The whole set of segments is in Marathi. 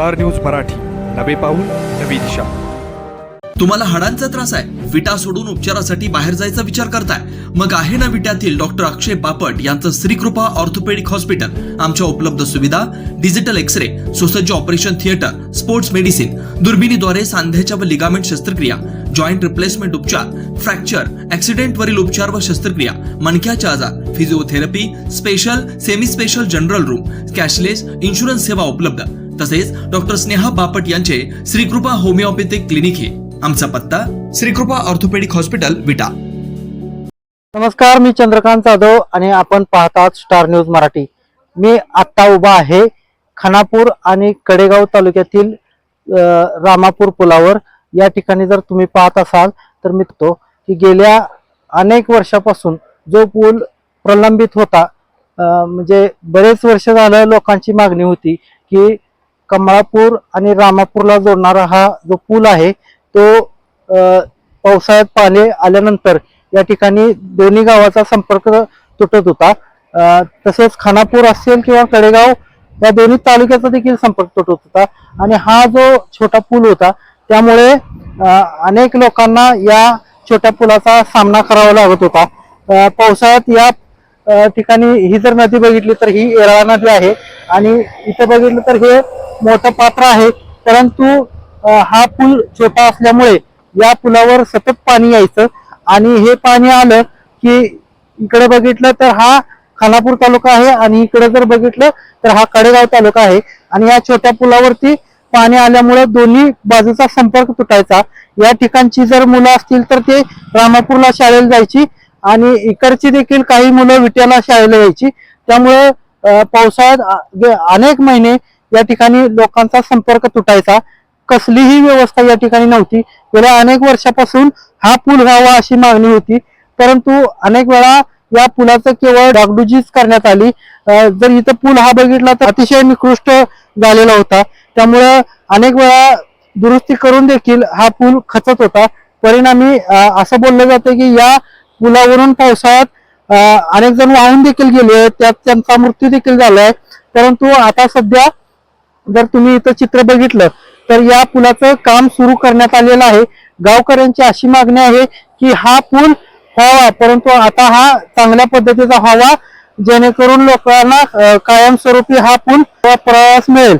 Star news Marathi. नवे पाऊल नवी दिशा. तुम्हाला हाडांचा त्रास आहे. विटा सोडून उपचारासाठी बाहेर जायचा विचार करताय. मग आहे ना विट्यातील डॉक्टर अक्षय बापट यांचं श्रीकृपा ऑर्थोपेडिक हॉस्पिटल. आमच्या उपलब्ध सुविधा डिजिटल एक्सरे सुसज्ज ऑपरेशन थिएटर स्पोर्ट्स मेडिसिन दुर्बिणीद्वारे सांध्याच्या व लिगामेंट शस्त्रक्रिया जॉईंट रिप्लेसमेंट उपचार फ्रॅक्चर ऍक्सिडेंट वरील उपचार व शस्त्रक्रिया मणक्याचे आजार physiotherapy special semi special general room cashless insurance सेवा उपलब्ध. तसेच डॉक्टर स्नेहा बापट यांचे श्रीकृपा होमिओपॅथिक क्लिनिक हे. आमचा पत्ता श्रीकृपा ऑर्थोपेडिक हॉस्पिटल विटा. नमस्कार मी चंद्रकांत जाधव आणि आपण पाहतात स्टार न्यूज मराठी. मी आत्ता उभा आहे खानापूर आणि कडेगाव तालुक्यातील रामापूर पुलावर. या ठिकाणी जर तुम्ही पाहत असाल तर मी तो की गेल्या अनेक वर्षापासून जो पूल प्रलंबित होता म्हणजे बरेच वर्ष झालं लोकांची मागणी होती की कमळापूर आणि रामापूरला जोडणारा हा जो पूल आहे तो पावसाळ्यात पाणी आल्यानंतर या ठिकाणी दोन्ही गावाचा संपर्क तुटत होता. तसेच खानापूर असेल किंवा कडेगाव या दोन्ही तालुक्याचा देखील संपर्क तुटत होता. आणि हा जो छोटा पूल होता त्यामुळे अनेक लोकांना या छोट्या पुलाचा सामना करावा लागत होता. पावसाळ्यात या ठिकाणी ही जर नदी बघितली तर ही येरळा नदी आहे. आणि इथं बघितलं तर हे मोठं पात्र आहे. परंतु हा पूल छोटा असल्यामुळे या पुलावर सतत पाणी यायचं. आणि हे पाणी आलं की इकडे बघितलं तर हा खानापूर तालुका आहे आणि इकडे जर बघितलं तर हा कडेगाव तालुका आहे. आणि या छोट्या पुलावरती पाणी आल्यामुळे दोन्ही बाजूचा संपर्क तुटायचा. या ठिकाणची जर मुलं असतील तर ते रामापूरला शाळेला जायची आणि इकडची देखील काही मुलं विट्याला शाळेला यायची. त्यामुळे पावसाळ्यात अनेक महिने या ठिकाणी लोकांचा संपर्क तुटायचा. कसलीही व्यवस्था या ठिकाणी नव्हती. गेल्या अनेक वर्षापासून हा पूल व्हावा अशी मागणी होती. परंतु अनेक वेळा या पुलाचं केवळ डागडुजीच करण्यात आली. जर इथं पूल हा बघितला तर अतिशय निकृष्ट झालेला होता. त्यामुळं अनेक वेळा दुरुस्ती करून देखील हा पूल खचत होता. परिणामी असं बोललं जातं की या पुलावरून पावसाळ्यात अनेक जण वाहून देखील गेले त्यात त्यांचा मृत्यू देखील झालाय. परंतु आता सध्या जर तुम्ही इथं चित्र बघितलं तर या पुलाचं काम सुरू करण्यात आलेलं आहे. गावकऱ्यांची अशी मागणी आहे की हा पूल व्हावा परंतु आता हा चांगल्या पद्धतीचा व्हावा जेणेकरून लोकांना कायमस्वरूपी हा पूल प्रवास मिळेल.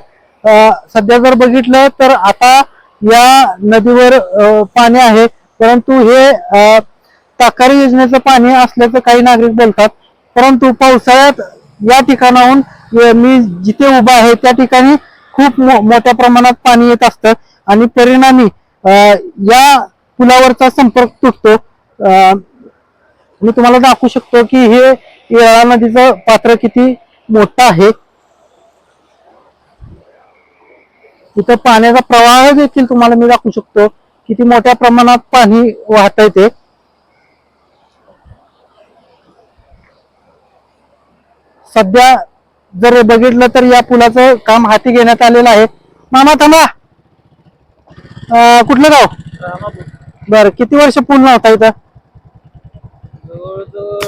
सध्या जर बघितलं तर आता या नदीवर पाणी आहे परंतु हे अं, ताकारी योजनेचं पाणी असल्याचं काही नागरिक बोलतात परंतु पावसाळ्यात या ठिकाणाहून मी जिथे उभा आहे त्या ठिकाणी खूप मो- मोठ्या प्रमाणात पाणी येत असतं आणि परिणामी या पुलावरचा संपर्क तुटतो. मी तुम्हाला दाखवू शकतो की हे येळा नदीचं पात्र किती मोठं आहे. इथं पाण्याचा प्रवाह देखील तुम्हाला मी दाखवू शकतो किती मोठ्या प्रमाणात पाणी वाहत ते. सध्या जर बघितलं तर या पुलाचं काम हाती घेण्यात आलेलं आहे. मामा थांबा. कुठलं गाव? बर किती वर्ष पूल नव्हता इथं? जवळजवळ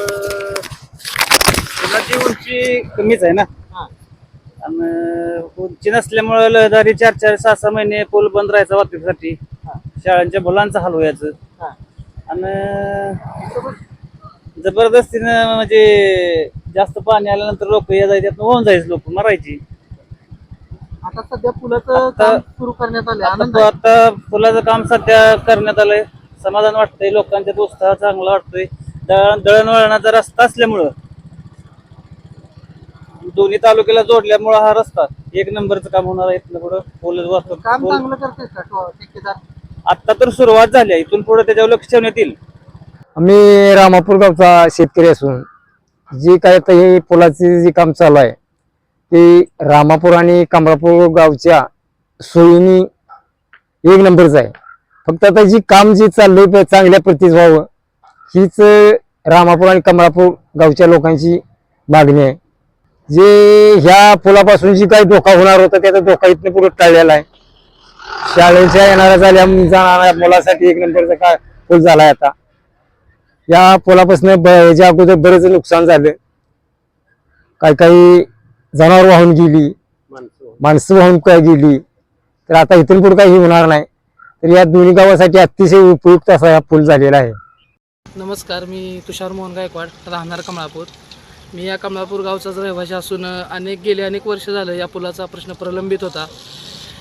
पुलाची उंची कमीच आहे ना. आणि उंची नसल्यामुळे रहदारी चार चार सहा सहा महिने पूल बंद राहायचा वाहतुकीसाठी. शाळांच्या मुलांचा हाल व्हायचं. आणि जबरदस्तीनं म्हणजे जास्त पाणी आल्यानंतर लोक या जायचे होऊन जायचे लोक मरायची. आता सध्या पुलाचं आता- काम सुरू करण्यात आले आनंद आता आता पुलाचं काम सध्या करण्यात आलंय. समाधान वाटतंय लोकांच्या उत्साह चांगला वाटतोय. दळण दळणवळणाचा रस्ता असल्यामुळं. दोन्ही तालुक्याला जोडल्यामुळं हा रस्ता एक नंबरचं काम होणार आहे इथनं पुढं पोलीस वाहतूक काम पोल- चांगलं करते का ठो- ठेकेदार? आता तर सुरुवात झाली आहे इथून पुढे त्याच्यावर लक्ष ठेवण्यात येईल. मी रामापूर गावचा शेतकरी असून जी काय आता हे पुलाचे जे काम चालू आहे ते रामापूर आणि कमळापूर गावच्या सोयीनी एक नंबरच आहे. फक्त आता जी काम जे चाललंय चांगल्या प्रतीच व्हावं हीच रामापूर आणि कमळापूर गावच्या लोकांची मागणी आहे. जे ह्या पुलापासून जी काही धोका होणार होता त्याचा धोका इथनं पुढे टाळलेला आहे. शाळेच्या येणाऱ्या झाल्या जाणाऱ्या मुलासाठी एक नंबरचा काय पूल आहे आता. या पुलापासून याच्या अगोदर बरेच नुकसान झालं. काही काही जनावर वाहून गेली. माणसं वाहून काय गेली. तर आता इथून पुढे काही होणार नाही. तर या दोन्ही गावासाठी अतिशय उपयुक्त असा हा पूल झालेला आहे. नमस्कार मी तुषार मोहन गायकवाड राहणार कमळापूर. मी या कमळापूर गावचाच रहिवासी असून अनेक गेले अनेक वर्ष झालं या पुलाचा प्रश्न प्रलंबित होता.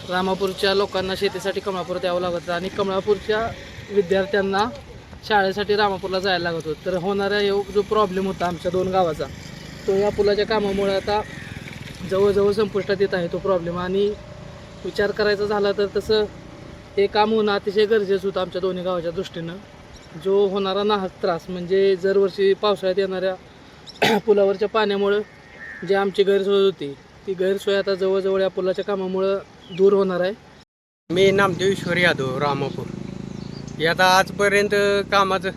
रामापूरच्या लोकांना शेतीसाठी कमळापूरात यावं लागत आणि कमळापूरच्या विद्यार्थ्यांना शाळेसाठी रामापूरला जायला लागत होतं. तर होणारा यो जो प्रॉब्लेम होता आमच्या दोन गावाचा तो या पुलाच्या कामामुळे आता जवळजवळ संपुष्टात येत आहे तो प्रॉब्लेम आणि विचार करायचा झाला तर तसं हे काम होणं अतिशय गरजेचं होतं आमच्या दोन्ही गावाच्या दृष्टीनं. जो होणारा नाहक त्रास म्हणजे दरवर्षी पावसाळ्यात येणाऱ्या पुलावरच्या पाण्यामुळं जी आमची गैरसोय होती ती गैरसोय आता जवळजवळ या पुलाच्या कामामुळं दूर होणार आहे. मी नामदेव ईश्वर यादव रामापूर. आता आजपर्यंत कामाचं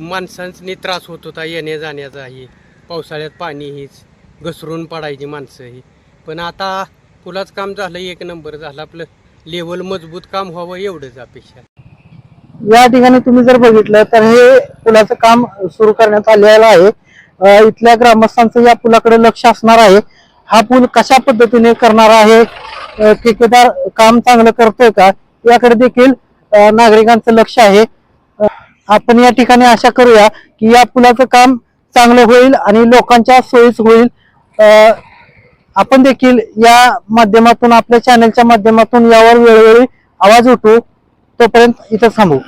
माणसांनी त्रास होत होता येण्या जाण्याचाही. पावसाळ्यात पाणी हीच घसरून पडायची माणसं ही पण आता पुलाचं काम झालं एक नंबर झालं. आपलं लेवल मजबूत काम व्हावं एवढंच अपेक्षा. या ठिकाणी तुम्ही जर बघितलं तर हे पुलाचं काम सुरू करण्यात आलेलं आहे. इथल्या ग्रामस्थांचं या पुलाकडे लक्ष असणार आहे. हा पूल कशा पद्धतीने करणार आहे? ठेकेदार काम चांगलं करतोय का? याकडे देखील नागरिकांचं लक्ष आहे. आपण या ठिकाणी आशा करूया की या पुलाचं काम चांगलं होईल आणि लोकांच्या सोयीच होईल. आपण देखील या माध्यमातून आपल्या चॅनलच्या माध्यमातून यावर वेळोवेळी आवाज उठू तोपर्यंत इथं थांबू.